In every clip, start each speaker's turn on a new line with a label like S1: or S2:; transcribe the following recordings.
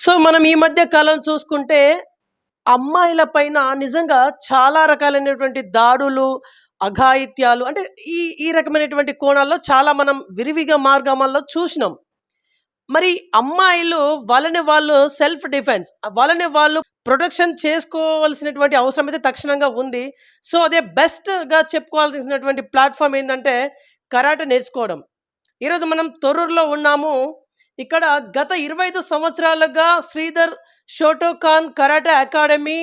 S1: So మనం ఈ మధ్య కాలం చూసుకుంటే అమ్మాయిల పైన నిజంగా చాలా రకాలైనటువంటి దాడులు, అఘాయిత్యాలు అంటే ఈ ఈ రకమైనటువంటి కోణాల్లో చాలా మనం విరివిగా మార్గమాల్లో చూసినాం. మరి అమ్మాయిలు వాళ్ళని వాళ్ళు సెల్ఫ్ డిఫెన్స్ వాళ్ళని వాళ్ళు ప్రొటెక్షన్ చేసుకోవాల్సినటువంటి అవసరం అయితే తక్షణంగా ఉంది. సో అదే బెస్ట్‌గా చెప్పుకోవాల్సినటువంటి ప్లాట్ఫామ్ ఏంటంటే కరాటే నేర్చుకోవడం. ఈరోజు మనం తొర్రూరులో ఉన్నాము. ఇక్కడ గత 25 సంవత్సరాలుగా శ్రీధర్ షోటోకాన్ కరాటే అకాడమీ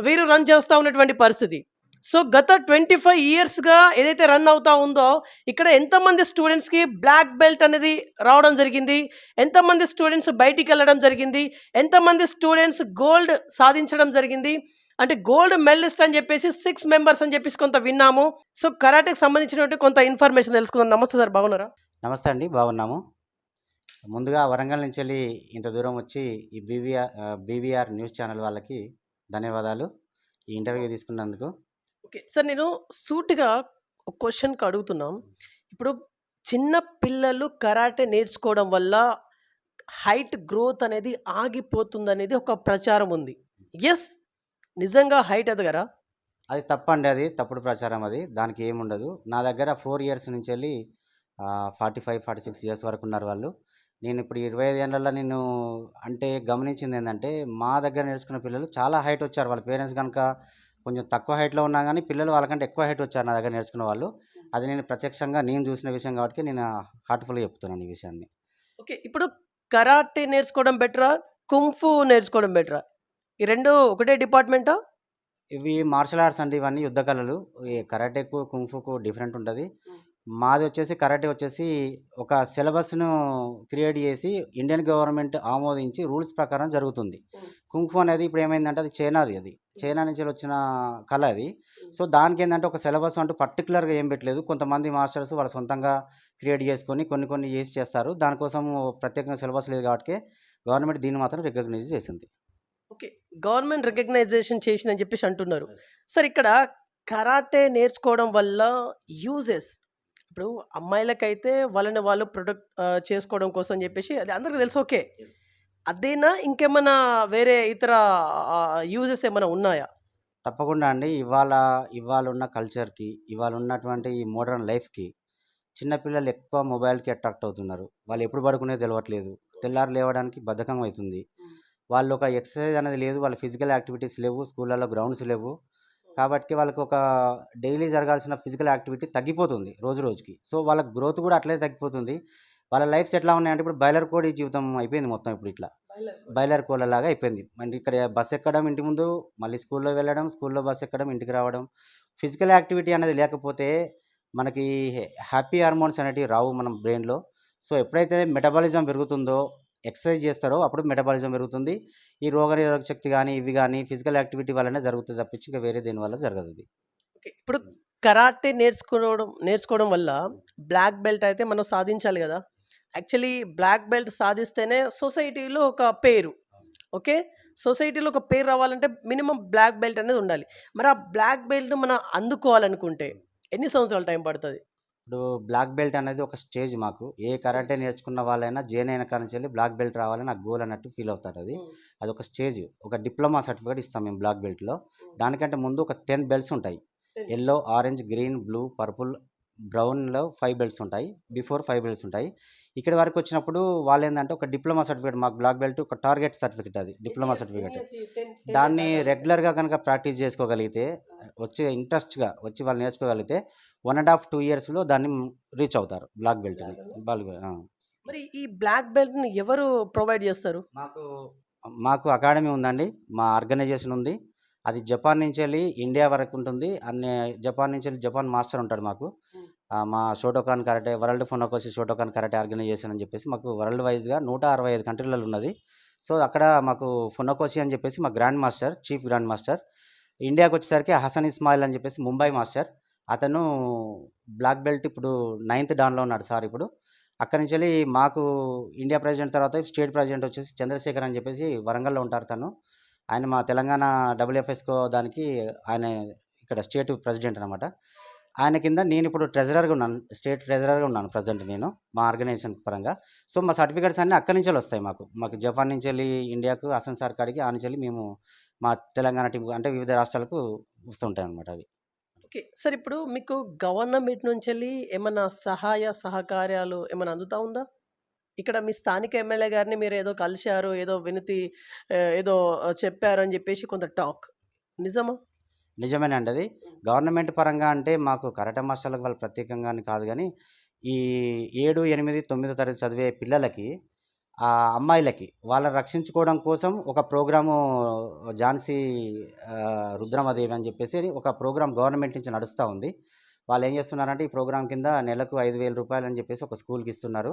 S1: వీరు రన్ చేస్తూ ఉన్నటువంటి పరిస్థితి. సో గత 25 ఇయర్స్‌గా ఏదైతే రన్ అవుతా ఉందో ఇక్కడ ఎంతమంది స్టూడెంట్స్‌కి బ్లాక్ బెల్ట్ అనేది రావడం జరిగింది. ఎంతమంది స్టూడెంట్స్ బయటికి వెళ్ళడం జరిగింది. ఎంతమంది స్టూడెంట్స్ గోల్డ్ సాధించడం జరిగింది. అంటే గోల్డ్ మెడలిస్ట్ అని చెప్పేసి సిక్స్ మెంబర్స్ అని చెప్పేసి కొంత విన్నాము. సో కరాటేకి సంబంధించినటువంటి కొంత ఇన్ఫర్మేషన్ తెలుసుకుందాం. నమస్తే సార్ బాగున్నారా?
S2: నమస్తే అండి. బాగున్నాము. ముందుగా వరంగల్ నుంచెళ్ళి ఇంత దూరం వచ్చి ఈ బీవీఆర్ బీవీఆర్ న్యూస్ ఛానల్ వాళ్ళకి ధన్యవాదాలు. ఈ ఇంటర్వ్యూ తీసుకున్నందుకు.
S1: ఓకే. సార్ నేను సూటిగా ఒక క్వెషన్‌కి అడుగుతున్నాం. ఇప్పుడు చిన్న పిల్లలు కరాటే నేర్చుకోవడం వల్ల హైట్ గ్రోత్ అనేది ఆగిపోతుందనేది ఒక ప్రచారం ఉంది. యెస్. నిజంగా హైట్ ఎదగరా?
S2: అది తప్పండి అది. తప్పుడు ప్రచారం అది. దానికి ఏముండదు. నా దగ్గర 4 ఇయర్స్ నుంచెళ్ళి ఆహ్, 45, 46 ఇయర్స్ వరకు ఉన్నారు వాళ్ళు. నేను ఇప్పుడు 25 ఏండ్లలో నేను అంటే గమనించిందేందంటే మా దగ్గర నేర్చుకున్న పిల్లలు చాలా హైట్ వచ్చారు. వాళ్ళ పేరెంట్స్ గనుక కొంచెం తక్కువ హైట్‌లో ఉన్నా గానీ పిల్లలు వాళ్ళకంటే ఎక్కువ హైట్ వచ్చారు నా దగ్గర నేర్చుకున్న వాళ్ళు. అది నేను ప్రత్యక్షంగా నేను చూసిన విషయం కాబట్టి నేను హార్ట్‌ఫుల్‌గా చెప్తున్నాను ఈ విషయాన్ని.
S1: ఓకే. ఇప్పుడు కరాటే నేర్చుకోవడం బెటరా? కుంఫు నేర్చుకోవడం బెటరా? ఈ 2 ఒకటే డిపార్ట్‌మెంటా?
S2: ఇవి మార్షల్ ఆర్ట్స్ అండి ఇవన్నీ యుద్ధ కళలు. ఈ కరాటేకు, కుంఫుకు డిఫరెంట్ ఉంటది. మాది వచ్చేసి కరాటే వచ్చేసి ఒక సిలబస్‌ను క్రియేట్ చేసి ఇండియన్ గవర్నమెంట్ ఆమోదించి రూల్స్ ప్రకారం జరుగుతుంది. కుంఫు అనేది ఇప్పుడు ఏమైందంటే అది చైనాది అది. చైనా నుంచి వచ్చిన కళ అది. సో దానికేందంటే ఒక సిలబస్ అంటూ పర్టిక్యులర్‌గా ఏం పెట్టలేదు. కొంతమంది మాస్టర్స్ వాళ్ళ సొంతంగా క్రియేట్ చేసుకొని కొన్ని కొన్ని చేసి చేస్తారు. దానికోసం ప్రత్యేకంగా సిలబస్ లేదు కాబట్టికే గవర్నమెంట్ దీన్ని మాత్రం రికగ్నైజ్ చేసింది.
S1: ఓకే. గవర్నమెంట్ రికగ్నైజేషన్ చేసిందని చెప్పేసి అంటున్నారు. సార్ ఇక్కడ కరాటే నేర్చుకోవడం వల్ల యూజెస్ ఇప్పుడు అమ్మాయిలకైతే వాళ్ళని వాళ్ళు ప్రొటెక్ట్ ఆహ్, చేసుకోవడం కోసం అని చెప్పేసి అది అందరికి తెలుసు ఓకే. అదేనా ఇంకేమన్నా వేరే ఇతర యూజెస్ ఏమైనా ఉన్నాయా?
S2: తప్పకుండా అండి. ఇవాళ ఇవాళ ఉన్న కల్చర్‌కి, ఇవాళ ఉన్నటువంటి ఈ మోడర్న్ లైఫ్‌కి చిన్న పిల్లలు ఎక్కువ మొబైల్‌కి అట్రాక్ట్ అవుతున్నారు. వాళ్ళు ఎప్పుడు పడుకునేది తెలవట్లేదు. తెల్లారి లేవడానికి బద్ధకం అయితుంది. వాళ్ళు ఒక ఎక్సర్సైజ్ అనేది లేదు. వాళ్ళ ఫిజికల్ యాక్టివిటీస్ లేవు. స్కూళ్ళలో గ్రౌండ్స్ లేవు. కాబట్టి వాళ్ళకి ఒక డైలీ జరగాల్సిన ఫిజికల్ యాక్టివిటీ తగ్గిపోతుంది రోజు రోజుకి. సో వాళ్ళ గ్రోత్ కూడా అట్లే తగ్గిపోతుంది. వాళ్ళ లైఫ్స్ ఎట్లా ఉన్నాయంటే ఇప్పుడు బాయిలర్ కోడి జీవితం అయిపోయింది మొత్తం ఇప్పుడు ఇట్లా. బాయిలర్ కోళ్ళలాగా అయిపోయింది. అంటే ఇక్కడ బస్ ఎక్కడం ఇంటి ముందు, మళ్ళీ స్కూల్‌లో వెళ్ళడం, స్కూల్‌లో బస్ ఎక్కడం, ఇంటికి రావడం. ఫిజికల్ యాక్టివిటీ అనేది లేకపోతే మనకి హ్యాపీ హార్మోన్స్ అనేటివి రావు మన బ్రెయిన్‌లో. సో ఎప్పుడైతే మెటబాలిజం పెరుగుతుందో, ఎక్సర్సైజ్ చేస్తారో అప్పుడు మెటబాలిజం పెరుగుతుంది. ఈ రోగనిరోధక శక్తి కానీ ఇవి కానీ ఫిజికల్ యాక్టివిటీ వల్లనే జరుగుతుంది తప్పించి ఇంకా వేరే దేని వల్ల
S1: జరగదు ఇప్పుడు కరాటే నేర్చుకోవడం నేర్చుకోవడం వల్ల బ్లాక్ బెల్ట్ అయితే మనం సాధించాలి కదా యాక్చువల్లీ బ్లాక్ బెల్ట్ సాధిస్తేనే సొసైటీలో ఒక పేరు. ఓకే. సొసైటీలో ఒక పేరు రావాలంటే మినిమం బ్లాక్ బెల్ట్ అనేది ఉండాలి. మరి ఆ బ్లాక్ బెల్ట్ మనం అందుకోవాలనుకుంటే ఎన్ని సంవత్సరాలు టైం పడుతుంది
S2: ఇప్పుడు బ్లాక్ బెల్ట్ అనేది ఒక స్టేజ్ మాకు. ఏ కరాటే నేర్చుకున్న వాళ్ళైనా జైన్ అయిన కాడ్నుంచెల్లి బ్లాక్ బెల్ట్ రావాలని నా గోల్ అన్నట్టు ఫీల్ అవుతారది.
S1: హ్మ్.
S2: అదొక స్టేజ్. ఒక డిప్లొమా సర్టిఫికేట్ ఇస్తాం మేము బ్లాక్ బెల్ట్‌లో. దానికంటే ముందు ఒక 10 బెల్ట్స్ ఉంటాయి.
S1: 10
S2: yellow, orange, green, blue, purple, బ్రౌన్‌లో 5 belts ఉంటాయి. బిఫోర్ 5 బెల్ట్స్ ఉంటాయి. ఇక్కడి వరకు వచ్చినప్పుడు వాళ్ళేందంటే ఒక డిప్లొమా సర్టిఫికేట్ మాకు బ్లాక్ బెల్ట్ ఒక టార్గెట్ సర్టిఫికేట్ అది. Diploma certificate.
S1: ఇయర్స్ ఈ 10 10
S2: దాన్ని? రెగ్యులర్‌గా గనుక ప్రాక్టీస్ చేసుకోగలిగితే! వచ్చే ఇంట్రెస్ట్‌గా వచ్చి వాళ్ళు నేర్చుకోగలిగితే 1 ½ 2 ఇయర్స్‌లో దాన్ని రీచ్ అవుతారు బ్లాక్ బెల్ట్‌ని.
S1: బ్లాక్! మరి ఈ బ్లాక్ బెల్ట్‌ని ఎవరు ప్రొవైడ్ చేస్తారు?
S2: మాకు మాకు అకాడమీ ఉందండి. మా ఆర్గనైజేషన్ ఉంది. అది జపాన్ నుంచెల్లి ఇండియా వరకు ఉంటుంది. అన్ని జపాన్ నుంచెల్లి జపాన్ మాస్టర్ ఉంటాడు మాకు. మా Shotokan karate world Funakoshi Shotokan karate organization అని చెప్పేసి మాకు వరల్డ్ వైజ్గా నూట అరవై ఐదు కంట్రీలలో ఉన్నది. సో అక్కడ మాకు ఫునాకోసి అని చెప్పేసి మా grand master, chief grand master. ఇండియాకి వచ్చేసరికి హసన్ ఇస్మాయిల్ అని చెప్పేసి ముంబై మాస్టర్. అతను బ్లాక్ బెల్ట్ ఇప్పుడు నైన్త్ డాన్‌లో ఉన్నాడు సార్ ఇప్పుడు. అక్కడి నుంచి వెళ్ళి మాకు ఇండియా ప్రెసిడెంట్ తర్వాత స్టేట్ ప్రెసిడెంట్ వచ్చేసి చంద్రశేఖర్ అని చెప్పేసి వరంగల్‌లో ఉంటారు తను. ఆయన మా తెలంగాణ డబ్ల్యూఎఫ్ఎస్‌కో దానికి ఆయన ఇక్కడ స్టేట్ ప్రెసిడెంట్ అనమాట ఆయన కింద నేను ఇప్పుడు ట్రెజరర్గా ఉన్నాను స్టేట్ ట్రెజరర్గా ఉన్నాను ప్రజెంట్ నేను మా ఆర్గనైజేషన్ పరంగా సో మా సర్టిఫికేట్స్ అన్నీ అక్కడి నుంచి వస్తాయి మాకు మాకు జపాన్ నుంచి వెళ్ళి ఇండియాకు అసన్ సార్ కాడికి ఆ నుంచి వెళ్ళి మేము మా తెలంగాణ టీం అంటే వివిధ రాష్ట్రాలకు వస్తుంటాయి అనమాట అవి
S1: ఓకే. సార్ ఇప్పుడు మీకు గవర్నమెంట్ నుంచి వెళ్ళి ఏమైనా సహాయ సహకార్యాలు ఏమైనా అందుతా ఉందా? ఇక్కడ మీ స్థానిక ఎమ్మెల్యే గారిని మీరు ఏదో కలిశారు, ఏదో వినతి ఏదో చెప్పారు అని చెప్పేసి కొంత టాక్. నిజమా?
S2: నిజమేనండి అది. గవర్నమెంట్ పరంగా అంటే మాకు కరాటే మాస్టర్‌లకు వాళ్ళు ప్రత్యేకంగా అని కాదు కానీ ఈ 7, 8, 9 తరగతి చదివే పిల్లలకి ఆ అమ్మాయిలకి వాళ్ళని రక్షించుకోవడం కోసం ఒక ప్రోగ్రాము ఝాన్సీ రుద్రమదేవి అని చెప్పేసి ఒక ప్రోగ్రామ్ గవర్నమెంట్ నుంచి నడుస్తూ ఉంది. వాళ్ళు ఏం చేస్తున్నారంటే ఈ ప్రోగ్రామ్ కింద నెలకు ఐదు వేల రూపాయలు అని చెప్పేసి ఒక స్కూల్‌కి ఇస్తున్నారు.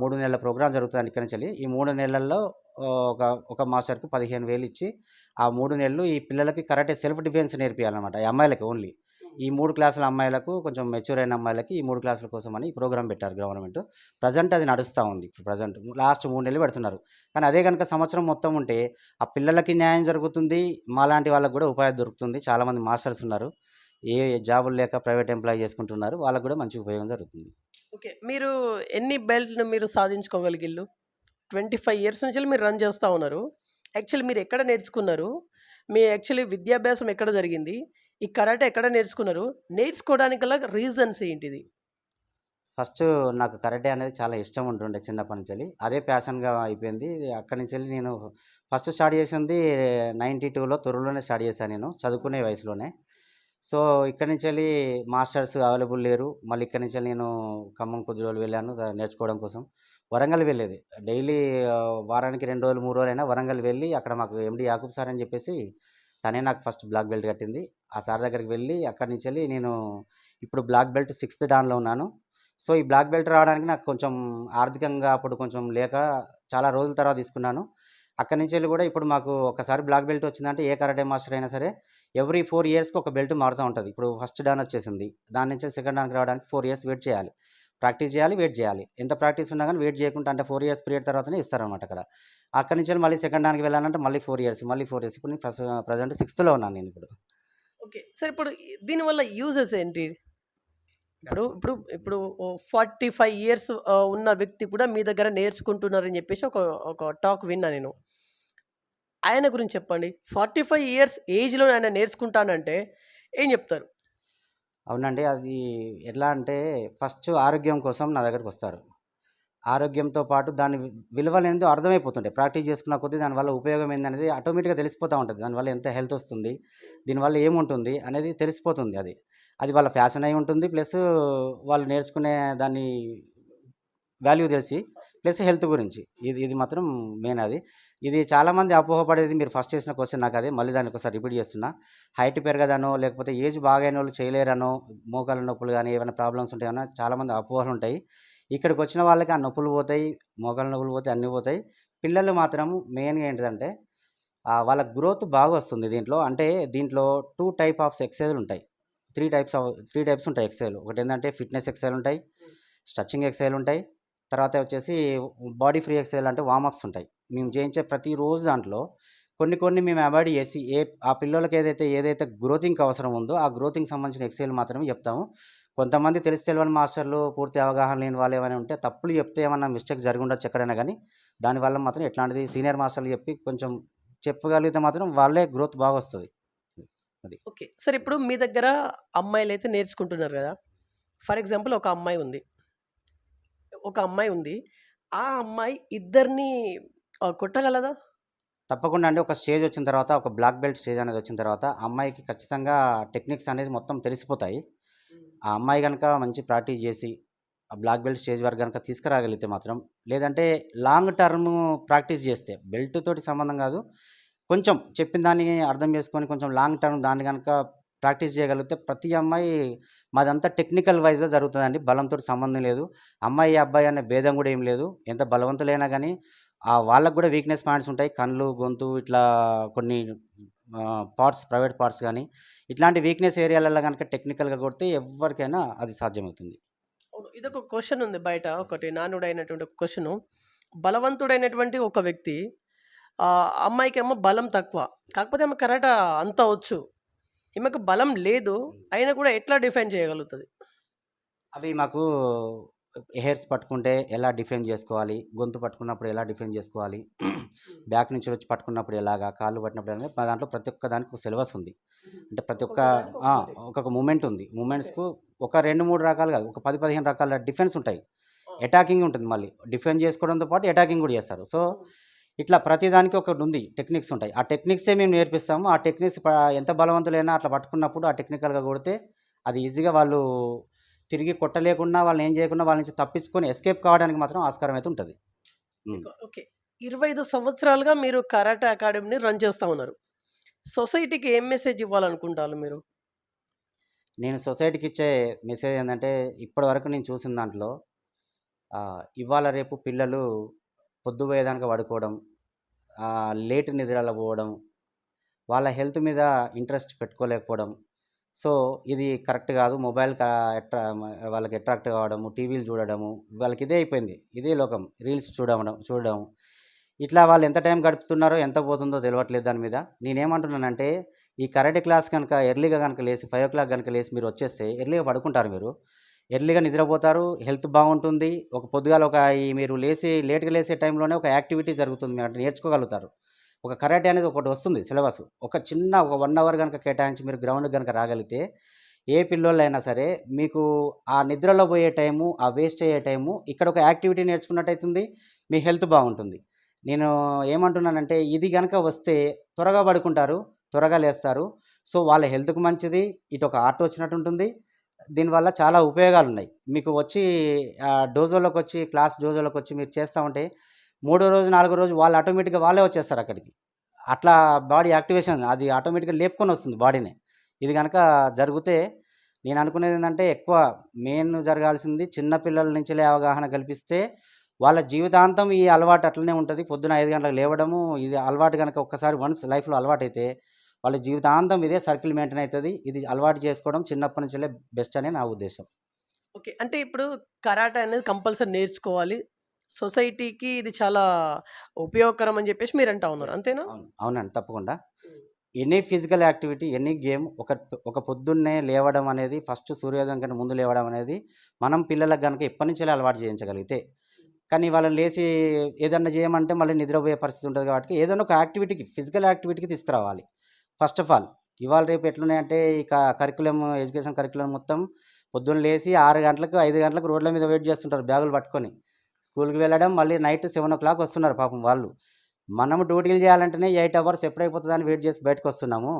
S2: 3 నెలల ప్రోగ్రామ్ జరుగుతదండి ఇక్కడి నుంచెల్లి. ఈ 3 నెలల్లో ఒక ఒక మాస్టర్‌కి 15,000 ఇచ్చి, ఆ 3 నెలలు ఈ పిల్లలకి కరాటే సెల్ఫ్ డిఫెన్స్ నేర్పియాలనమాట. ఈ అమ్మాయిలకి ఓన్లీ. ఈ 3 క్లాసుల అమ్మాయిలకు కొంచెం మెచ్యూర్ అయిన అమ్మాయిలకి ఈ 3 క్లాసుల కోసమని ఈ ప్రోగ్రామ్ పెట్టారు గవర్నమెంట్. ప్రెజెంట్ అది నడుస్తా ఉంది. ఇప్పుడు ప్రెజెంట్ లాస్ట్ 3 నెలలు పెడుతున్నారు. కానీ అదే గనుక సంవత్సరం మొత్తం ఉంటే ఆ పిల్లలకి న్యాయం జరుగుతుంది. మాలాంటి వాళ్ళకి గూడా ఉపాధి దొరుకుతుంది. చాలామంది మాస్టర్స్ ఉన్నారు. ఏ జాబులు లేక ప్రైవేట్ ఎంప్లాయ్ చేసుకుంటున్నారు. వాళ్ళకి గూడా మంచి ఉపయోగం జరుగుతుంది.
S1: ఓకే. మీరు ఎన్ని బెల్ట్‌లు మీరు సాధించుకోగలిగిల్లు? 25 ఇయర్స్ నుంచెల్లి మీరు రన్ చేస్తా ఉన్నారు. యాక్చువల్లీ మీరు ఎక్కడ నేర్చుకున్నారు? మీ యాక్చువల్లీ విద్యాభ్యాసం ఎక్కడ జరిగింది? ఈ కరాటే ఎక్కడ నేర్చుకున్నారు? నేర్చుకోవడానికి గల రీజన్స్ ఏంటిది?
S2: ఫస్ట్ నాకు కరాటే అనేది చాలా ఇష్టం ఉంటుండే చిన్నప్పటి నుంచెల్లి. అదే ప్యాషన్‌గా అయిపోయింది. అక్కడి నుంచెల్లి నేను ఫస్ట్ స్టార్ట్ చేసింది 92లో తొర్రూరులోనే స్టార్ట్ చేశాను నేను. చదువుకునే వయసులోనే. సో, ఇక్కడి వెళ్ళి మాస్టర్స్ అవైలబుల్ లేరు. మళ్ళీ ఇక్కడి నుంచి నేను ఖమ్మం కొద్ది రోజులు వెళ్ళాను నేర్చుకోవడం కోసం. వరంగల్ వెళ్ళేది. డైలీ వారానికి రెండు రోజులు, మూడు రోజులైనా వరంగల్ వెళ్ళి అక్కడ మాకు ఎండి యాకూబ్ సార్ అని చెప్పేసి తనే నాకు ఫస్ట్ బ్లాక్ బెల్ట్ కట్టింది. ఆ సార్ దగ్గరికి వెళ్ళి అక్కడి వెళ్ళి నేను ఇప్పుడు బ్లాక్ బెల్ట్ సిక్స్త్ డాన్‌లో ఉన్నాను. సో, ఈ బ్లాక్ బెల్ట్ రావడానికి నాకు కొంచెం ఆర్థికంగా అప్పుడు కొంచెం లేక చాలా రోజుల తర్వాత తీసుకున్నాను. అక్కడి వల్లు కూడా ఇప్పుడు మాకు ఒకసారి బ్లాక్ బెల్ట్ వచ్చిందంటే ఏ కరాటే మాస్టర్ అయినా సరే ఎవ్రీ ఫోర్ ఇయర్స్‌కి ఒక బెల్ట్ మారుతూ ఉంటుంది ఇప్పుడు ఫస్ట్ డాన్ వచ్చేసింది. దాని నుంచి సెకండ్ డాన్‌కి రావడానికి ఫోర్ ఇయర్స్ వెయిట్ చేయాలి. ప్రాక్టీస్ చేయాలి, వెయిట్ చేయాలి. ఎంత ప్రాక్టీస్ ఉన్నా కానీ వెయిట్ చేయకుండా అంటే ఫోర్ ఇయర్స్ పీరియడ్ తర్వాతనే ఇస్తారనమాట అక్కడ. అక్కడి నుంచి మళ్ళీ సెకండ్ డాన్‌కి వెళ్ళాలంటే మళ్ళీ ఫోర్ ఇయర్స్, మళ్ళీ ఫోర్ ఇయర్స్. ఇప్పుడు నేను ప్రస సిక్స్త్‌లో ఉన్నాను నేను ఇప్పుడు
S1: ఓకే. సార్ ఇప్పుడు దీనివల్ల యూజెస్ ఏంటి? ఇప్పుడు ఇప్పుడు ఇప్పుడు ఫార్టీ ఫైవ్ ఇయర్స్ ఉన్న వ్యక్తి కూడా మీ దగ్గర నేర్చుకుంటున్నారని చెప్పేసి ఒక ఒక టాక్ విన్నా నేను. ఆయన గురించి చెప్పండి. 45 ఇయర్స్ ఏజ్‌లో ఆయన నేర్చుకుంటానంటే ఏం చెప్తారు?
S2: అవునండి. అది ఎట్లా అంటే ఫస్ట్ ఆరోగ్యం కోసం నా దగ్గరకొస్తారు. ఆరోగ్యంతో పాటు దాని వి అర్థమైపోతుంటాయి. ప్రాక్టీస్ చేసుకున్న కొద్దీ దానివల్ల ఉపయోగం ఏందనేది ఆటోమేటిక్‌గా తెలిసిపోతూ ఉంటుంది దానివల్ల ఎంత హెల్త్ వస్తుంది, దీనివల్ల ఏముంటుంది అనేది తెలిసిపోతుంది అది. అది వాళ్ళ ఫ్యాషన్ అయి ఉంటుంది. ప్లస్ వాళ్ళు నేర్చుకునే దాన్ని వాల్యూ తెలిసి ప్లస్ హెల్త్ గురించి. ఇది ఇది మాత్రం మెయిన్ అది. ఇది చాలామంది అపోహపడేది మీరు ఫస్ట్ చేసిన క్వశ్చన్ నాకు అదే మళ్ళీ దానికి ఒకసారి రిపీట్ చేస్తున్నా. హైట్ పెరగదనో, లేకపోతే ఏజ్ బాగైనోళ్ళు చేయలేరనో, మోకాళ్ళ నొప్పులు కానీ ఏమైనా ప్రాబ్లమ్స్ ఉంటాయనో చాలామంది అపోహలు ఉంటాయి ఇక్కడికి వచ్చిన వాళ్ళకి ఆ నొప్పులు పోతాయి. మోకాళ్ళ నొప్పులు పోతాయి. అన్నీ పోతాయి. పిల్లలు మాత్రం మెయిన్‌గా ఏంటిదంటే వాళ్ళ గ్రోత్ బాగా వస్తుంది దీంట్లో. అంటే దీంట్లో టూ టైప్ ఆఫ్ ఎక్సైలు ఉంటాయి three types of three types ఉంటాయి ఎక్సైల్ ఒకటి ఏంటంటే ఫిట్‌నెస్ ఎక్సైల్ ఉంటాయి స్ట్రచింగ్ స్ట్రెచింగ్ ఉంటాయి తర్వాత వచ్చేసి బాడీ ఫ్రీ ఎక్సర్‌సైజులు అంటే వామప్స్ ఉంటాయి. మేము చేయించే ప్రతిరోజు దాంట్లో కొన్ని కొన్ని మేము అవాయిడ్ చేసి ఏ ఆ పిల్లలకి ఏదైతే ఏదైతే గ్రోతింగ్‌కి అవసరం ఉందో ఆ గ్రోతింగ్‌కి సంబంధించిన ఎక్సైల్ మాత్రమే చెప్తాము. కొంతమంది తెలిసి తెలియని మాస్టర్‌లు పూర్తి అవగాహన లేని వాళ్ళు ఏమైనా ఉంటే తప్పులు చెప్తే ఏమన్నా మిస్టేక్ జరిగుండొచ్చు ఎక్కడైనా కానీ దానివల్ల మాత్రం ఎట్లాంటిది సీనియర్ మాస్టర్‌లు చెప్పి కొంచెం చెప్పగలిగితే మాత్రం వాళ్ళే గ్రోత్ బాగా వస్తుంది అది.
S1: ఓకే. సార్ ఇప్పుడు మీ దగ్గర అమ్మాయిలు అయితే నేర్చుకుంటున్నారు కదా ఫర్ ఎగ్జాంపుల్ ఒక అమ్మాయి ఉంది. ఒక అమ్మాయి ఉంది. ఆ అమ్మాయి ఇద్దరిని కొట్టగలదా?
S2: తప్పకుండా అండి. ఒక స్టేజ్ వచ్చిన తర్వాత ఒక బ్లాక్ బెల్ట్ స్టేజ్ అనేది వచ్చిన తర్వాత ఆ అమ్మాయికి ఖచ్చితంగా టెక్నిక్స్ అనేది మొత్తం తెలిసిపోతాయి. ఆ అమ్మాయి గనక మంచి ప్రాక్టీస్ చేసి ఆ బ్లాక్ బెల్ట్ స్టేజ్ వరకు గనక తీసుకురాగలిగితే మాత్రం లేదంటే లాంగ్ టర్మ్ ప్రాక్టీస్ చేస్తే బెల్ట్ తోటి సంబంధం కాదు. కొంచెం చెప్పిన దాన్ని అర్థం చేసుకొని కొంచెం లాంగ్ టర్మ్ దాన్ని గనక ప్రాక్టీస్ చేయగలిగితే ప్రతి అమ్మాయి మాదంతా టెక్నికల్ వైజ్గా జరుగుతుందండి బలంతో సంబంధం లేదు. అమ్మాయి, అబ్బాయి అనే భేదం కూడా ఏం లేదు. ఎంత బలవంతులైనా కానీ ఆ వాళ్ళకు కూడా వీక్‌నెస్ పాయింట్స్ ఉంటాయి. కళ్ళు, గొంతు ఇట్లా కొన్ని పార్ట్స్ ప్రైవేట్ పార్ట్స్ కానీ ఇట్లాంటి వీక్‌నెస్ ఏరియాలలో కనుక టెక్నికల్‌గా కొడితే ఎవ్వరికైనా అది సాధ్యమవుతుంది.
S1: ఇది ఇదొక క్వశ్చన్ ఉంది బయట. ఒకటి నానుడైనటువంటి ఒక క్వశ్చను బలవంతుడైనటువంటి ఒక వ్యక్తి అమ్మాయికి అమ్మాయికేమో బలం తక్కువ. కాకపోతే ఆమె కరాట అంత వచ్చు. ఈమెకు బలం లేదు. అయినా కూడా ఎట్లా డిఫైన్ చేయగలుగుతది?
S2: అవి మాకు హెయిర్స్ పట్టుకుంటే ఎలా డిఫెండ్ చేసుకోవాలి, గొంతు పట్టుకున్నప్పుడు ఎలా డిఫెండ్ చేసుకోవాలి, బ్యాక్ నుంచి వచ్చి పట్టుకున్నప్పుడు ఎలాగా, కాళ్ళు పట్టినప్పుడు అనేది మా దాంట్లో ప్రతి ఒక్క దానికి ఒక సిలబస్ ఉంది. అంటే ప్రతి ఒక్క
S1: ఒక్కొక్క
S2: మూమెంట్ ఉంది. మూమెంట్స్‌కు ఒక 2, 3 రకాలు కాదు. ఒక 10, 15 రకాల డిఫెన్స్ ఉంటాయి. అటాకింగ్ ఉంటుంది మళ్ళీ. డిఫెండ్ చేసుకోవడంతో పాటు అటాకింగ్ కూడా చేస్తారు. సో. ఇట్లా ప్రతి దానికి ఒకటి ఉంది. టెక్నిక్స్ ఉంటాయి. ఆ టెక్నిక్సే మేము నేర్పిస్తాము. ఆ టెక్నిక్స్ ఎంత బలవంతులైనా అట్లా పట్టుకున్నప్పుడు ఆ టెక్నికల్‌గా కొడితే అది ఈజీగా వాళ్ళు తిరిగి కొట్టలేకున్నా, వాళ్ళని ఏం చేయకుండా వాళ్ళ నుంచి తప్పించుకొని ఎస్కేప్ కావడానికి మాత్రం ఆస్కారం అయితే ఉంటది.
S1: ఇక ఓకే. 25 సంవత్సరాలుగా మీరు కరాటే అకాడమీని రన్ చేస్తా ఉన్నారు. సొసైటీకి ఏం మెసేజ్ ఇవ్వాలనుకుంటారు మీరు?
S2: నేను సొసైటీకి ఇచ్చే మెసేజ్ ఏందంటే ఇప్పటివరకు నేను చూసిన దాంట్లో ఇవాళ రేపు పిల్లలు పొద్దుపోయేదానికి పడుకోవడం, లేట్ నిద్రలో పోవడం, వాళ్ళ హెల్త్ మీద ఇంట్రెస్ట్ పెట్టుకోలేకపోవడం. సో, ఇది కరెక్ట్ కాదు. మొబైల్ వాళ్ళకి అట్రాక్ట్ కావడము, టీవీలు చూడడము, వాళ్ళకి ఇదే అయిపోయింది. ఇదే లోకం. రీల్స్ చూడడం చూడడం. ఇట్లా వాళ్ళు ఎంత టైం గడుపుతున్నారో, ఎంత పోతుందో తెలియట్లేదు దాని మీద. నేనేమంటున్నానంటే ఈ కరాటే క్లాస్ కనుక ఎర్లీగా గనుక లేసి ఫైవ్ ఓ క్లాక్ కనుక లేసి మీరు వచ్చేస్తే ఎర్లీగా పడుకుంటారు మీరు. ఎర్లీగా నిద్రపోతారు. హెల్త్ బాగుంటుంది. ఒక పొద్దుగాల ఒక ఈ మీరు లేసి లేట్‌గా లేసే టైంలోనే ఒక యాక్టివిటీ జరుగుతుంది. మీరు అంటే నేర్చుకోగలుగుతారు. ఒక కరాటే అనేది ఒకటి వస్తుంది సిలబస్. ఒక చిన్న ఒక వన్ అవర్ కనుక కేటాయించి మీరు గ్రౌండ్‌కి కనుక రాగలిగితే ఏ పిల్లోళ్ళైనా సరే మీకు ఆ నిద్రలో పోయే టైము, ఆ వేస్ట్ అయ్యే టైము ఇక్కడ ఒక యాక్టివిటీ నేర్చుకున్నట్టయితుంది. మీ హెల్త్ బాగుంటుంది. నేను ఏమంటున్నానంటే ఇది కనుక వస్తే త్వరగా పడుకుంటారు. త్వరగా లేస్తారు. సో, వాళ్ళ హెల్త్కు మంచిది. ఇటు ఒక ఆర్ట్ వచ్చినట్టు ఉంటుంది. దీనివల్ల చాలా ఉపయోగాలు ఉన్నాయి మీకు వచ్చి డోజోలోకి వచ్చి క్లాస్ డోజోలోకి వచ్చి మీరు చేస్తా ఉంటే మూడో రోజు, నాలుగో రోజు వాళ్ళు ఆటోమేటిక్‌గా వాళ్ళే వచ్చేస్తారు అక్కడికి. అట్లా బాడీ యాక్టివేషన్ అది ఆటోమేటిక్‌గా లేపుకొని వస్తుంది బాడీని. ఇది కనుక జరిగితే నేను అనుకునేది ఏంటంటే ఎక్కువ మెయిన్ జరగాల్సింది చిన్నపిల్లల నుంచిలే అవగాహన కల్పిస్తే వాళ్ళ జీవితాంతం ఈ అలవాటు అట్లనే ఉంటుంది పొద్దున ఐదు గంటలకు లేవడము ఇది అలవాటు కనుక ఒక్కసారి వన్స్ లైఫ్‌లో అలవాటైతే వాళ్ళ జీవితాంతం ఇదే సర్కిల్ మెయింటైన్ అయితది. ఇది అలవాటు చేసుకోవడం చిన్నప్పటి నుంచిలే బెస్ట్ అని నా ఉద్దేశం.
S1: ఓకే. అంటే ఇప్పుడు కరాటే అనేది కంపల్సరీ నేర్చుకోవాలి. సొసైటీకి ఇది చాలా ఉపయోగకరం అని చెప్పేసి మీరు అంటా ఉన్నారు. అంతేనా?
S2: అవును. అవునండి. తప్పకుండా. Any physical activity, any game ఒక ఒక పొద్దున్నే లేవడం అనేది ఫస్ట్ సూర్యోదయం కంటే ముందు లేవడం అనేది మనం పిల్లలకు గనుక ఇప్పటి నుంచే అలవాటు చేయించగలిగితే. కానీ వాళ్ళని లేసి ఏదన్నా చేయమంటే మళ్ళీ నిద్రపోయే పరిస్థితి ఉంటది కాబట్టి ఏదైనా ఒక యాక్టివిటీకి ఫిజికల్ యాక్టివిటీకి తీసుకురావాలి. ఫస్ట్ ఆఫ్ ఆల్ ఇవాళ రేపు ఎట్లున్నాయంటే ఈ కరికులం ఎడ్యుకేషన్ కరికులం మొత్తం పొద్దున్న లేచి ఆరు గంటలకు, ఐదు గంటలకు రోడ్ల మీద వెయిట్ చేస్తుంటారు బ్యాగులు పట్టుకొని. స్కూల్‌కి వెళ్ళడం మళ్ళీ నైట్ 7:00 వస్తున్నారు పాపం వాళ్ళు. మనం డ్యూటీలు చేయాలంటేనే ఎయిట్ అవర్స్ ఎప్పుడైపోతుందని వెయిట్ చేసి బయటకు వస్తున్నాము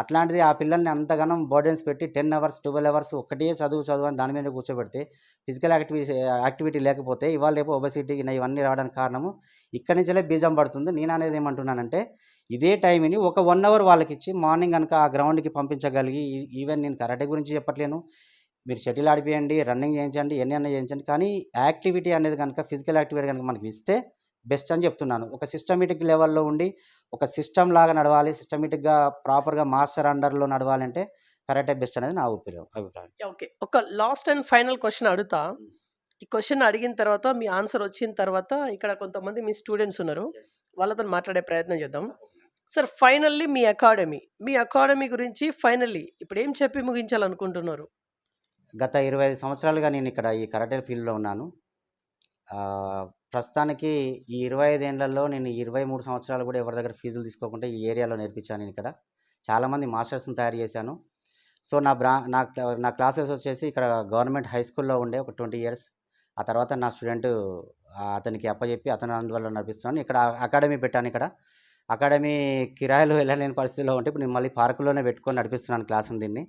S2: అట్లాంటిది ఆ పిల్లల్ని అంతగానం బర్డెన్స్ పెట్టి 10 అవర్స్, 12 అవర్స్ ఒకటే చదువు చదువు అని దాని మీద కూర్చోబెడితే ఫిజికల్ యాక్టివిటీ యాక్టివిటీ లేకపోతే ఇవాళ రేపు ఒబెసిటీ ఇవన్నీ రావడానికి కారణము ఇక్కడి నుంచే బీజం పడుతుంది. నేను అనేది ఏమంటున్నానంటే ఇదే టైంని ఒక వన్ అవర్ వాళ్ళకి ఇచ్చి మార్నింగ్ కనుక ఆ గ్రౌండ్‌కి పంపించగలిగి ఈవెన్ నేను కరాటే గురించి చెప్పట్లేను. మీరు షటిల్ ఆడిపియండి, రన్నింగ్ చేయించండి, ఎన్నైనా చేయించండి. కానీ యాక్టివిటీ అనేది కనుక ఫిజికల్ యాక్టివిటీ కనుక మనకి ఇస్తే బెస్ట్ అని చెప్తున్నాను. ఒక సిస్టమేటిక్ లెవెల్‌లో ఉండి ఒక సిస్టమ్ లాగా నడవాలి. సిస్టమేటిక్‌గా ప్రాపర్‌గా మాస్టర్ అండర్‌లో నడవాలంటే కరాటే బెస్ట్ అనేది నా ఒపీనియన్ అభిప్రాయం.
S1: ఓకే. ఒక లాస్ట్ అండ్ ఫైనల్ క్వెషన్ అడుగుతా. ఈ క్వెషన్ అడిగిన తర్వాత మీ ఆన్సర్ వచ్చిన తర్వాత ఇక్కడ కొంతమంది మీ స్టూడెంట్స్ ఉన్నారు.
S2: యెస్.
S1: వాళ్ళతోని మాట్లాడే ప్రయత్నం చేద్దాం. సార్ ఫైనల్లీ మీ అకాడమీ. మీ అకాడమీ గురించి ఫైనల్లీ ఇప్పుడు ఏం చెప్పి ముగించాలనుకుంటున్నారు?
S2: గత 25 సంవత్సరాలుగా నేను ఇక్కడ ఈ కరాటే ఫీల్డ్‌లో ఉన్నాను. ప్రస్తుతానికి ఈ 25 ఏండ్లలో నేను 23 సంవత్సరాలు కూడా ఎవరి దగ్గర ఫీజులు తీసుకోకుండా ఈ ఏరియాలో నేర్పించాను నేను ఇక్కడ. చాలామంది మాస్టర్స్‌ని తయారు చేశాను. సో, నా బ్రా నా నా క్లాసెస్ వచ్చేసి ఇక్కడ గవర్నమెంట్ హై స్కూల్‌లో ఉండే ఒక 20 ఇయర్స్. ఆ తర్వాత నా స్టూడెంట్ అతనికి అప్పచెప్పి అతను అందువల్ల నడిపిస్తున్నాను. ఇక్కడ అకాడమీ పెట్టాను ఇక్కడ. అకాడమీ కిరాయిలు వెళ్ళలేని పరిస్థితిలో ఉంటే ఇప్పుడు నేను మళ్ళీ పార్కులోనే పెట్టుకొని నడిపిస్తున్నాను క్లాసును దీన్ని.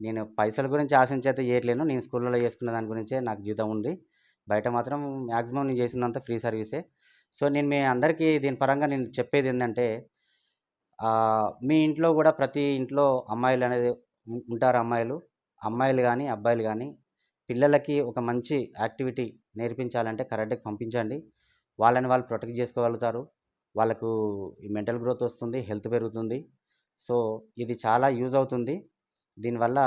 S2: నేను పైసల గురించి ఆశించి అయితే చేయట్లేను. నేను స్కూల్‌లో చేసుకున్న దాని గురించే నాకు జీతం ఉంది. బయట మాత్రం మ్యాక్సిమం నేను చేసిందంతా ఫ్రీ సర్వీసే. సో, నేను మీ అందరికీ దీని పరంగా నేను చెప్పేది ఏంటంటే మీ ఇంట్లో కూడా ప్రతి ఇంట్లో అమ్మాయిలు అనేది ఉంటారు అమ్మాయిలు. అమ్మాయిలు కానీ అబ్బాయిలు కానీ పిల్లలకి ఒక మంచి యాక్టివిటీ నేర్పించాలంటే కరెక్ట్గా పంపించండి. వాళ్ళని వాళ్ళు ప్రొటెక్ట్ చేసుకోగలుగుతారు. వాళ్ళకు ఈ మెంటల్ గ్రోత్ వస్తుంది. హెల్త్ పెరుగుతుంది. సో, ఇది చాలా యూజ్ అవుతుంది. దీనివల్ల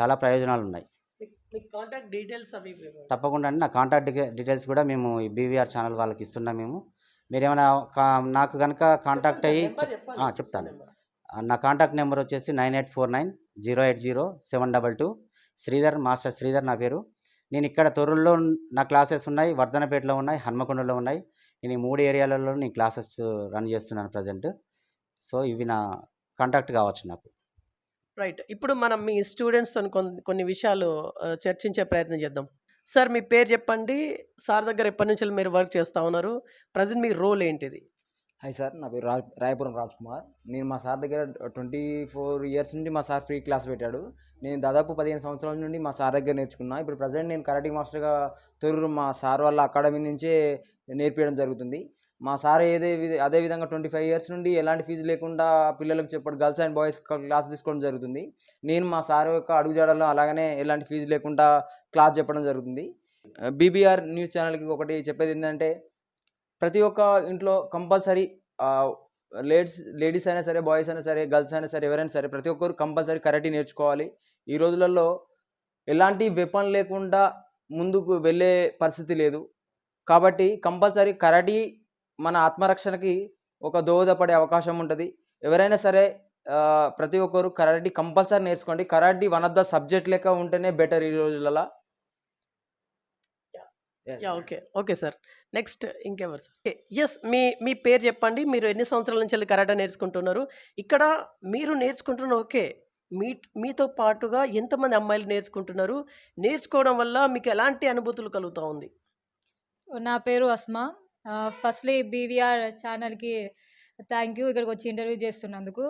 S2: చాలా
S1: ప్రయోజనాలు ఉన్నాయి కాంటాక్ట్ డీటెయిల్స్ అవి.
S2: తప్పకుండా అండి. నా కాంటాక్ట్ డీటె డీటెయిల్స్ కూడా మేము ఈ బీవీఆర్ ఛానల్ వాళ్ళకి ఇస్తున్నాం మేము. మీరేమైనా కా నాకు గనుక కాంటాక్ట్. అయ్యి చెప్తాను. నా కాంటాక్ట్ నెంబర్ వచ్చేసి nine eight four nine zero eight zero seven double two Sridhar master Sridhar నా పేరు నేను ఇక్కడ తొర్రూరులో నా క్లాసెస్ ఉన్నాయి వర్ధనపేటలో ఉన్నాయి హన్మకొండలో ఉన్నాయి నేను ఈ మూడు ఏరియాలలో నేను క్లాసెస్ రన్ చేస్తున్నాను ప్రజెంట్ సో ఇవి నా కాంటాక్ట్ కావచ్చు నాకు
S1: రైట్ ఇప్పుడు మనం మీ స్టూడెంట్స్తో కొన్ని కొన్ని విషయాలు చర్చించే ప్రయత్నం చేద్దాం. సార్ మీ పేరు చెప్పండి. సార్ దగ్గర ఎప్పటి నుంచి మీరు వర్క్ చేస్తూ ఉన్నారు? ప్రజెంట్ మీ రోల్ ఏంటిది?
S3: Hi sir. నా పేరు రా రాయపురం రాజ్ కుమార్. నేను మా సార్ దగ్గర ట్వంటీ ఫోర్ ఇయర్స్ నుండి మా సార్ ఫ్రీ క్లాస్ పెట్టాడు. నేను దాదాపు పదిహేను సంవత్సరాల నుండి మా సార్ దగ్గర నేర్చుకున్నా. ఇప్పుడు ప్రజెంట్ నేను కరాటీ మాస్టర్గా తొర్రూరు మా సార్ వాళ్ళ అకాడమీ నుంచే నేర్పించడం జరుగుతుంది. మా సార్ ఏదే విధ- అదే విధంగా ట్వంటీ ఫైవ్ ఇయర్స్ నుండి ఎలాంటి ఫీజు లేకుండా పిల్లలకు చెప్పడం. గర్ల్స్ అండ్ బాయ్స్ క్లాస్ తీసుకోవడం జరుగుతుంది. నేను మా సార్ యొక్క అడుగుజాడల్లో అలాగనే ఎలాంటి ఫీజు లేకుండా క్లాస్ చెప్పడం జరుగుతుంది. బీబీఆర్ న్యూస్ ఛానల్కి ఒకటి చెప్పేది ఏంటంటే ప్రతి ఒక్క ఇంట్లో కంపల్సరీ లేడీస్ లేడీస్ అయినా సరే బాయ్స్ అయినా సరే గర్ల్స్ అయినా సరే ఎవరైనా సరే ప్రతి ఒక్కరు కంపల్సరీ కరాటీ నేర్చుకోవాలి. ఈ రోజులలో ఎలాంటి వెపన్ లేకుండా ముందుకు వెళ్ళే పరిస్థితి లేదు. కాబట్టి కంపల్సరీ కరాటీ మన ఆత్మరక్షణకి ఒక దోహదపడే అవకాశం ఉంటుంది. ఎవరైనా సరే ప్రతి ఒక్కరు కరాటీ కంపల్సరీ నేర్చుకోండి. Karate one of the subject లెక్క ఉంటేనే బెటర్ ఈ రోజులలో.
S1: Yeah okay okay sir next ఇంకెవరు సార్ ఎస్ మీ మీ పేరు చెప్పండి. మీరు ఎన్ని సంవత్సరాల నుంచి వెళ్ళి కరాటే నేర్చుకుంటున్నారు? ఇక్కడ మీరు నేర్చుకుంటున్న ఓకే మీ మీతో పాటుగా ఎంతమంది అమ్మాయిలు నేర్చుకుంటున్నారు? నేర్చుకోవడం వల్ల మీకు ఎలాంటి అనుభూతులు కలుగుతూ ఉంది?
S4: నా పేరు Asma. Firstly B V R ఛానల్కి థ్యాంక్ యూ ఇక్కడికి వచ్చి ఇంటర్వ్యూ చేస్తున్నందుకు.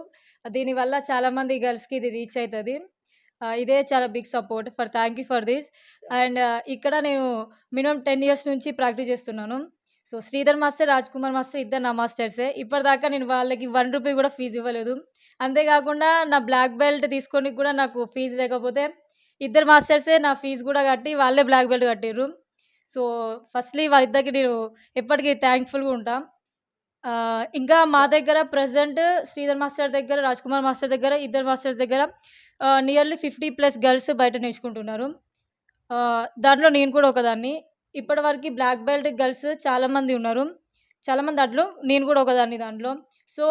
S4: దీనివల్ల చాలామంది గర్ల్స్కి ఇది రీచ్ అవుతుంది ఇదే చాలా big support for thank you for this and ఇక్కడ నేను మినిమం టెన్ ఇయర్స్ నుంచి ప్రాక్టీస్ చేస్తున్నాను. So Sridhar master Raj Kumar master ఇద్దరు నా మాస్టర్సే. ఇప్పటిదాకా నేను వాళ్ళకి వన్ రూపీ కూడా ఫీజు ఇవ్వలేదు. అంతేకాకుండా నా బ్లాక్ బెల్ట్ తీసుకోనికి కూడా నాకు ఫీజు లేకపోతే ఇద్దరు మాస్టర్సే నా ఫీజు కూడా కట్టి వాళ్ళే బ్లాక్ బెల్ట్ కట్టారు సో ఫస్ట్లీ వాళ్ళిద్దరికి నేను ఎప్పటికీ థ్యాంక్ఫుల్గా ఉంటాం. ఇంకా మా దగ్గర ప్రజెంట్ శ్రీధర్ మాస్టర్ దగ్గర రాజ్ కుమార్ మాస్టర్ దగ్గర ఇద్దరు మాస్టర్స్ దగ్గర నియర్లీ ఫిఫ్టీ ప్లస్ గర్ల్స్ బయట నేర్చుకుంటున్నారు. దాంట్లో నేను కూడా ఒకదాన్ని. ఇప్పటివరకు బ్లాక్ బెల్ట్ గర్ల్స్ చాలామంది ఉన్నారు. చాలామంది దాంట్లో నేను కూడా ఒకదాన్ని దాంట్లో. సో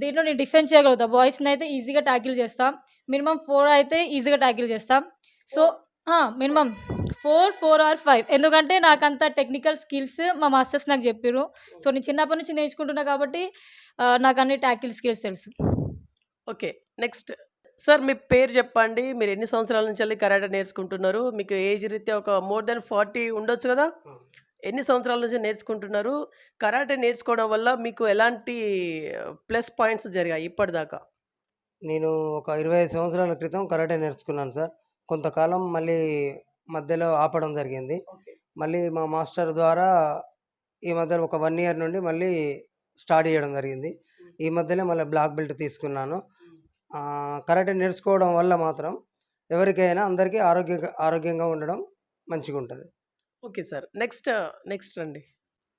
S4: దీంట్లో నేను డిఫెన్స్ చేయగలుగుతా. బాయ్స్ని అయితే ఈజీగా ట్యాకిల్ చేస్తాం. మినిమం ఫోర్ అయితే ఈజీగా ట్యాకిల్ చేస్తాం. So minimum four four or five. ఎందుకంటే నాకు అంత టెక్నికల్ స్కిల్స్ మా మాస్టర్స్ నాకు చెప్పారు సో నేను చిన్నప్పటి నుంచి నేర్చుకుంటున్నా కాబట్టి నాకు అన్ని ట్యాకిల్ స్కిల్స్ తెలుసు.
S1: ఓకే. నెక్స్ట్. సార్ మీ పేరు చెప్పండి. మీరు ఎన్ని సంవత్సరాల నుంచి వెళ్ళి కరాటే నేర్చుకుంటున్నారు? మీకు ఏజ్ రీత్యా ఒక మోర్ దెన్ ఫార్టీ ఉండొచ్చు కదా? ఎన్ని సంవత్సరాల నుంచి నేర్చుకుంటున్నారు? కరాటే నేర్చుకోవడం వల్ల మీకు ఎలాంటి ప్లస్ పాయింట్స్ జరిగాయి ఇప్పటిదాకా?
S5: నేను ఒక ఇరవై ఐదు సంవత్సరాల క్రితం కరాటే నేర్చుకున్నాను సార్. కొంతకాలం మళ్ళీ మధ్యలో ఆపడం జరిగింది. మళ్ళీ మా మాస్టర్ ద్వారా ఈ మధ్యలో ఒక వన్ ఇయర్ నుండి మళ్ళీ స్టార్ట్ చేయడం జరిగింది. ఈ మధ్యలో మళ్ళీ బ్లాక్ బెల్ట్ తీసుకున్నాను. ఆ, కరాటే నేర్చుకోవడం వల్ల మాత్రం ఎవరికైనా అందరికీ ఆరోగ్య ఆరోగ్యంగా ఉండడం మంచిగా ఉంటుంది.
S1: Okay sir. నెక్స్ట్ నెక్స్ట్ రండి.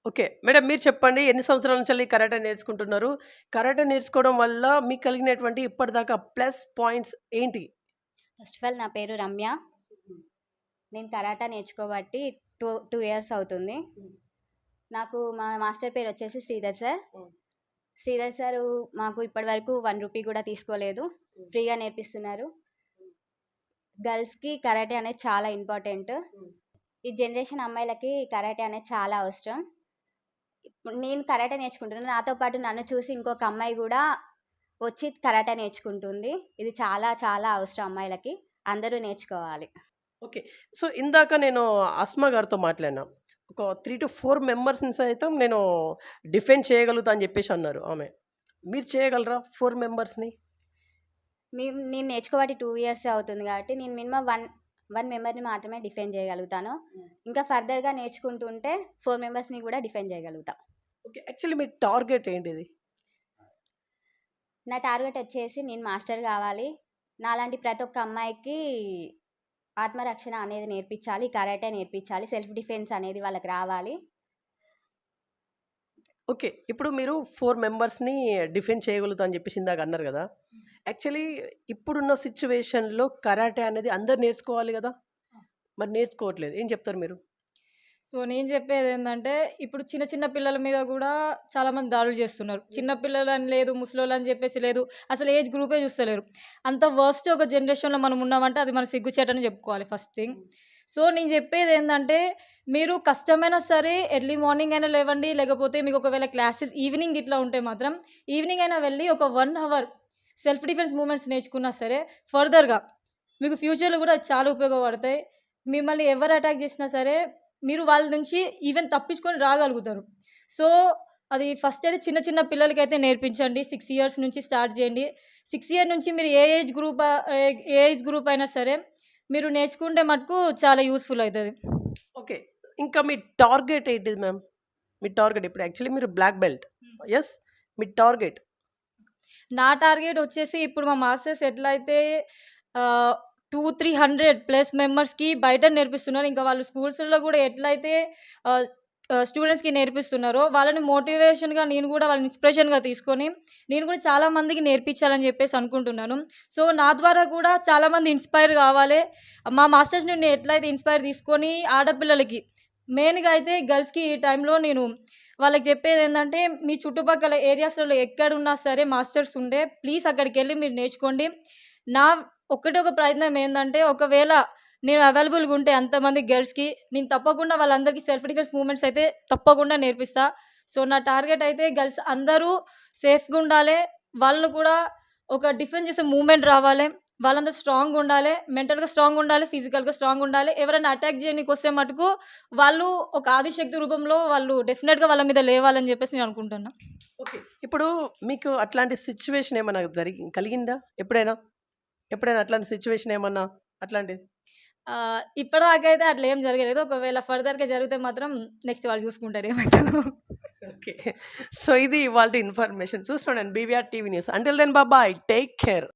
S1: ఓకే. మేడం మీరు చెప్పండి ఎన్ని సంవత్సరాల నుంచి వెళ్ళి కరాటే నేర్చుకుంటున్నారు? కరాటే నేర్చుకోవడం వల్ల మీకు కలిగినటువంటి ఇప్పటిదాకా ప్లస్ పాయింట్స్ ఏంటి?
S6: ఫస్ట్ ఆఫ్ ఆల్ నా పేరు రమ్య. నేను కరాటా నేర్చుకోబట్టి టూ టూ ఇయర్స్ అవుతుంది. నాకు మా మాస్టర్ పేరు వచ్చేసి శ్రీధర్ సార్. శ్రీధర్ సార్ మాకు ఇప్పటివరకు వన్ రూపీ కూడా తీసుకోలేదు. ఫ్రీగా నేర్పిస్తున్నారు. గర్ల్స్కి కరాటే అనేది చాలా ఇంపార్టెంట్. ఈ జనరేషన్ అమ్మాయిలకి కరాటే అనేది చాలా అవసరం. నేను కరాటే నేర్చుకుంటున్నాను నాతో పాటు నన్ను చూసి ఇంకొక అమ్మాయి కూడా వచ్చి కరాటే నేర్చుకుంటుంది. ఇది చాలా చాలా అవసరం అమ్మాయిలకి. అందరూ నేర్చుకోవాలి.
S1: ఓకే. సో ఇందాక నేను అస్మా గారితో మాట్లాడినా. ఒక త్రీ టు ఫోర్ మెంబర్స్ని సైతం నేను డిఫెండ్ చేయగలుగుతా అని చెప్పేసి అన్నారు ఆమె. మీరు చేయగలరా ఫోర్ మెంబర్స్ని?
S6: మేము నేను నేర్చుకోబట్టి టూ ఇయర్స్ అవుతుంది కాబట్టి నేను మినిమం వన్ వన్ మెంబర్ని మాత్రమే డిఫెండ్ చేయగలుగుతాను. ఇంకా ఫర్దర్గా నేర్చుకుంటుంటే ఫోర్ మెంబర్స్ని కూడా డిఫెండ్ చేయగలుగుతా.
S1: ఓకే. యాక్చువల్లీ మీ టార్గెట్ ఏంటిది?
S6: నా టార్గెట్ వచ్చేసి నేను మాస్టర్ కావాలి. నాలాంటి ప్రతి ఒక్క అమ్మాయికి ఆత్మరక్షణ అనేది నేర్పించాలి కరాటే నేర్పించాలి సెల్ఫ్ డిఫెన్స్ అనేది వాళ్ళకి రావాలి.
S1: ఓకే ఇప్పుడు మీరు ఫోర్ మెంబర్స్ని డిఫెండ్ చేయగలుగుతా అని చెప్పేసి ఇందాక అన్నారు కదా. యాక్చువల్లీ ఇప్పుడున్న సిచ్యువేషన్లో కరాటే అనేది అందరు నేర్చుకోవాలి కదా? మరి నేర్చుకోవట్లేదు. ఏం చెప్తారు మీరు?
S4: సో నేను చెప్పేది ఏంటంటే ఇప్పుడు చిన్న చిన్న పిల్లల మీద కూడా చాలామంది దాడులు చేస్తున్నారు. చిన్న పిల్లలు అని లేదు ముసలోళ్ళు అని చెప్పేసి లేదు అసలు ఏజ్ గ్రూపే చూస్తలేరు. అంత వర్స్ట్ ఒక జనరేషన్లో మనం ఉన్నామంటే అది మన సిగ్గుచేటని చెప్పుకోవాలి ఫస్ట్ థింగ్ సో నేను చెప్పేది ఏంటంటే మీరు కష్టమైనా సరే ఎర్లీ మార్నింగ్ అయినా లేవండి లేకపోతే మీకు ఒకవేళ క్లాసెస్ ఈవినింగ్ ఇట్లా ఉంటే మాత్రం ఈవినింగ్ అయినా వెళ్ళి ఒక one hour self defence moments నేర్చుకున్నా సరే ఫర్దర్గా మీకు ఫ్యూచర్లో కూడా చాలా ఉపయోగపడతాయి. మిమ్మల్ని ఎవరు అటాక్ చేసినా సరే మీరు వాళ్ళ నుంచి ఈవెన్ తప్పించుకొని రాగలుగుతారు. సో అది ఫస్ట్ అయితే చిన్న చిన్న పిల్లలకి అయితే నేర్పించండి. సిక్స్ ఇయర్స్ నుంచి స్టార్ట్ చేయండి. సిక్స్ ఇయర్ నుంచి మీరు ఏ ఏజ్ గ్రూప్ ఏ ఏజ్ గ్రూప్ అయినా సరే మీరు నేర్చుకుంటే మటుకు చాలా యూస్ఫుల్ అవుతుంది
S1: ఓకే ఇంకా మీ టార్గెట్ ఏంటిది మ్యామ్ మీ టార్గెట్ ఇప్పుడు యాక్చువల్లీ మీరు బ్లాక్ బెల్ట్ ఎస్ మీ టార్గెట్
S4: నా టార్గెట్ వచ్చేసి ఇప్పుడు మా మాస్టర్స్ ఎట్లయితే టూ త్రీ హండ్రెడ్ ప్లస్ మెంబర్స్కి బయట నేర్పిస్తున్నారు. ఇంకా వాళ్ళు స్కూల్స్లో కూడా ఎట్లయితే స్టూడెంట్స్కి నేర్పిస్తున్నారో వాళ్ళని మోటివేషన్గా నేను కూడా వాళ్ళని ఇన్స్పిరేషన్గా తీసుకొని నేను కూడా చాలామందికి నేర్పించాలని చెప్పేసి అనుకుంటున్నాను. సో నా ద్వారా కూడా చాలామంది ఇన్స్పైర్ కావాలి. మా మాస్టర్స్ నుండి ఎట్లయితే ఇన్స్పైర్ తీసుకొని ఆడపిల్లలకి మెయిన్గా అయితే గర్ల్స్కి ఈ టైంలో నేను వాళ్ళకి చెప్పేది ఏంటంటే మీ చుట్టుపక్కల ఏరియాస్లలో ఎక్కడున్నా సరే మాస్టర్స్ ఉండే ప్లీజ్ అక్కడికి వెళ్ళి మీరు నేర్చుకోండి. నా ఒకటే ఒక ప్రయత్నం ఏంటంటే ఒకవేళ నేను అవైలబుల్గా ఉంటే అంతమంది గర్ల్స్కి నేను తప్పకుండా వాళ్ళందరికీ సెల్ఫ్ డిఫెన్స్ మూమెంట్స్ అయితే తప్పకుండా నేర్పిస్తా. సో నా టార్గెట్ అయితే గర్ల్స్ అందరూ సేఫ్గా ఉండాలి. వాళ్ళు కూడా ఒక డిఫెన్స్ చేసే మూమెంట్ రావాలి. వాళ్ళందరూ స్ట్రాంగ్ ఉండాలి. మెంటల్గా స్ట్రాంగ్ ఉండాలి. ఫిజికల్గా స్ట్రాంగ్ ఉండాలి. ఎవరైనా అటాక్ చేయడానికి వస్తే మటుకు వాళ్ళు ఒక ఆదిశక్తి రూపంలో వాళ్ళు డెఫినెట్గా వాళ్ళ మీద లేవాలని చెప్పేసి నేను అనుకుంటున్నాను
S1: ఓకే. ఇప్పుడు మీకు అట్లాంటి సిచ్యువేషన్ ఏమైనా జరిగి కలిగిందా? ఎప్పుడైనా? ఎప్పుడైనా అట్లాంటి సిచ్యువేషన్ ఏమన్నా? అట్లాంటిది?
S4: ఇప్పటిదాకా అయితే అట్లా ఏం జరగలేదు. ఒకవేళ ఫర్దర్గా జరిగితే మాత్రం నెక్స్ట్ వాళ్ళు చూసుకుంటారు ఏమవుతుందో
S1: ఓకే. సో ఇది వాళ్ళ information. చూస్తుండండి B V R TV news. Until then bye bye take care